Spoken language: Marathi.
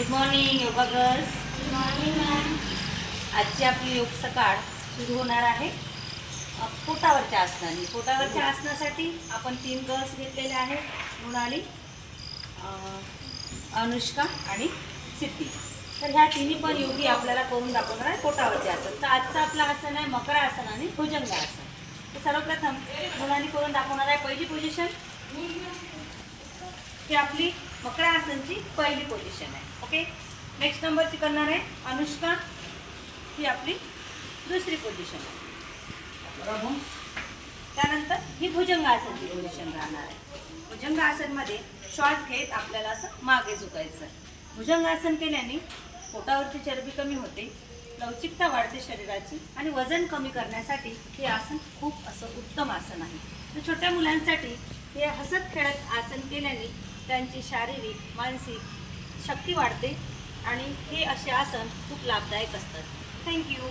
गुड मॉर्निंग योगा गर्ल्स आजची आपली योग सकाळ सुरू होणार आहे. पोटावरच्या आसनाने. पोटावरच्या आसनासाठी आपण तीन गर्ल्स घेतलेले आहेत. मृणाली अनुष्का आणि सिद्धी. तर ह्या तिन्ही पण योगी आपल्याला करून दाखवणार आहे पोटावरचे आसन. तर आजचं आपलं आसन आहे मकर आसन आणि भुजंग आसन. तर सर्वप्रथम मृणाली करून दाखवणार आहे पहिली पोझिशन ही आपली मकरा आसनची पहिली पोझिशन आहे. ओके नेक्स्ट नंबरची करणार आहे अनुष्का. ही आपली दुसरी पोझिशन आहे. त्यानंतर ही भुजंगासनची पोझिशन राहणार आहे. भुजंगासनमध्ये श्वास घेत आपल्याला असं मागे झुकायचं आहे. भुजंगासन केल्याने पोटावरची चरबी कमी होते लवचिकता वाढते शरीराची आणि वजन कमी करण्यासाठी हे आसन खूप असं उत्तम आसन आहे. तर छोट्या मुलांसाठी हे हसत खेळत आसन केल्याने त्यांची शारीरिक मानसिक शक्ती वाढते आणि हे असे आसन खूप लाभदायक असतात. थँक्यू